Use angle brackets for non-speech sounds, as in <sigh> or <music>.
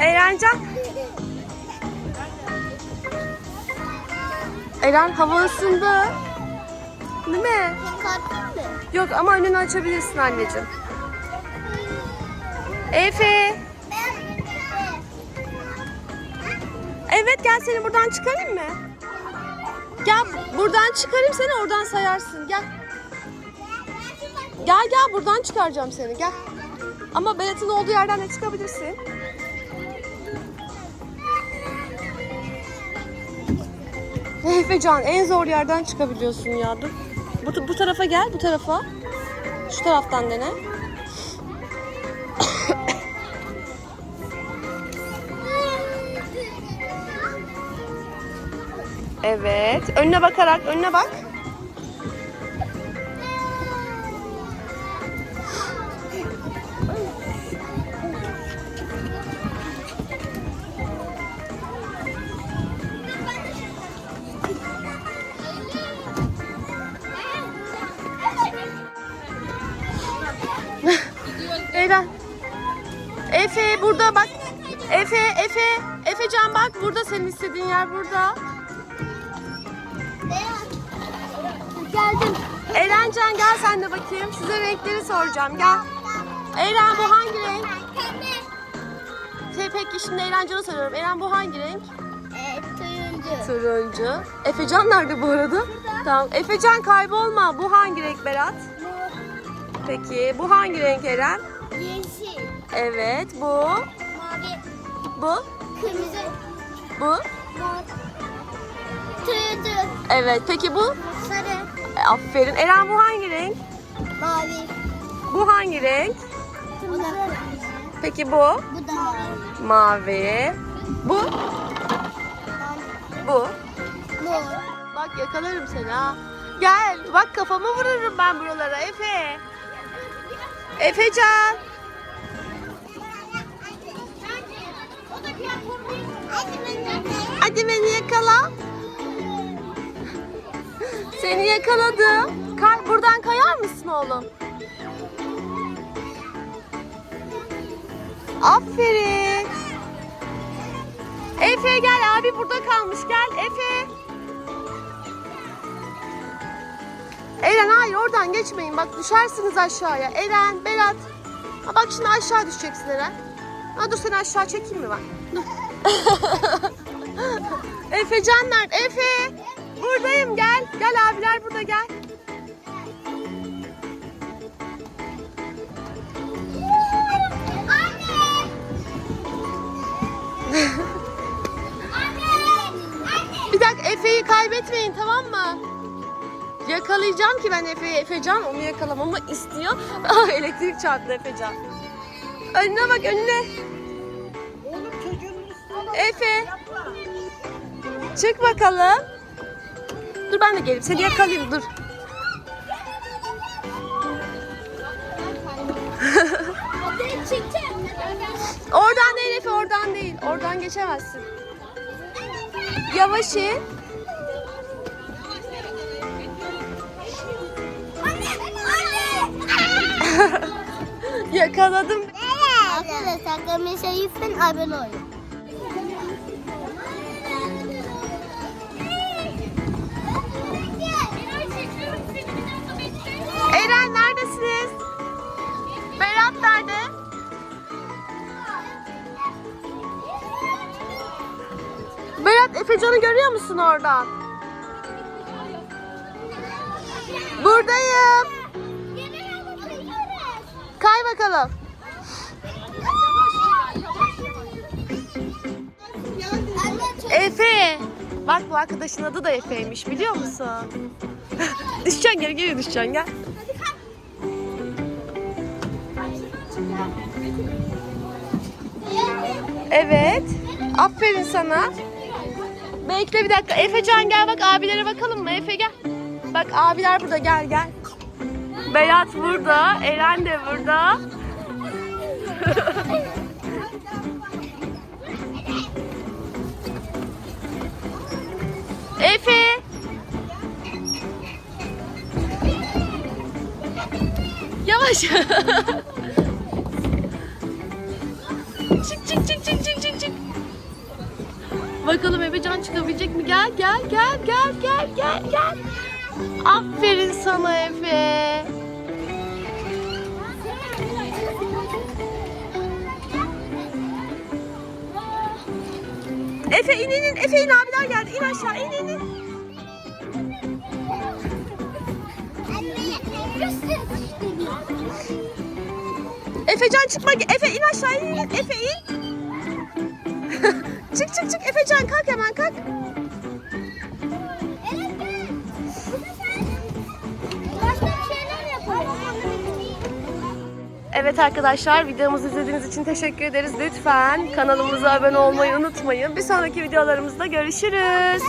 Erencan. Eren hava ısındı. Değil mi? Yok ama önünü açabilirsin anneciğim. Efe. Evet gel seni buradan çıkarayım mı? Gel buradan çıkarayım seni oradan sayarsın gel. Gel gel buradan çıkaracağım seni gel. Ama Berat'ın olduğu yerden de çıkabilirsin. Efecan en zor yerden çıkabiliyorsun ya dur. Bu, bu tarafa gel bu tarafa. Şu taraftan dene. Evet. Önüne bakarak önüne bak. Eren. Efe burada bak. Efe, Efe, Efecan bak burada senin istediğin yer burada. Geldim. Erencan gel sen de bakayım. Size renkleri soracağım. Gel. Eren bu hangi renk? Şey, peki şimdi Erencan'a soruyorum. Eren bu hangi renk? Evet, turuncu. Turuncu. Efecan nerede bu arada? Tamam. Efecan kaybolma. Bu hangi renk Berat? Peki bu hangi renk Eren? Evet bu. Mavi. Bu. Kırmızı. Bu. Mor. Turuncu. Evet. Peki bu? Sarı. E, aferin. Eren bu hangi renk? Mavi. Bu hangi renk? Kırmızı. Peki bu? Bu da mavi. Mavi. Bu? Bu. Mor. Bak yakalarım seni ha. Gel. Bak kafamı vururum ben buralara Efe. Efecan. Hadi beni yakala. Seni yakaladım. Kay, buradan kayar mısın oğlum? Aferin. Efe gel abi burada kalmış gel Efe. Eren hayır oradan geçmeyin bak düşersiniz aşağıya. Eren, Berat. Ha, bak şimdi aşağı düşeceksin Eren. Ha, dur seni aşağı çekeyim mi ben? Dur. <laughs> Efe Can nerede? Efe! Buradayım gel. Gel abiler burada gel. <laughs> Bir dakika Efe'yi kaybetmeyin tamam mı? Yakalayacağım ki ben Efe'yi. Efecan onu yakalamamı istiyor. <laughs> Ah, elektrik çarptı Efecan. Önüne bak önüne. Efe. Çık bakalım. Dur ben de gelip seni yakalayayım dur. <laughs> Oradan değil Efe oradan değil. Oradan geçemezsin. Yavaş in. <laughs> Yakaladım. Arkadaşlar kanalıma lütfen abone olun. Efecan'ı görüyor musun oradan? Buradayım. Kay bakalım. Efe. Bak bu arkadaşın adı da Efe'ymiş biliyor musun? <laughs> düşeceksin geri geri düşeceksin gel. Evet. Aferin sana. Bekle bir dakika. Efecan gel bak abilere bakalım mı? Efe gel. Bak abiler burada gel gel. Berat burada. Eren de burada. <laughs> Efe. Yavaş. <laughs> Çık çık çık çık çık çık çık. Bakalım Efecan çıkabilecek mi? Gel gel gel gel gel gel gel. Aferin sana Efe. Efe in in in. Efe in abiler geldi. İn aşağı in in in. Efecan çıkma. Efe in aşağı in in. Efe in. <laughs> çık çık çık. Efecan kalk hemen kalk. Evet arkadaşlar videomuzu izlediğiniz için teşekkür ederiz. Lütfen kanalımıza abone olmayı unutmayın. Bir sonraki videolarımızda görüşürüz.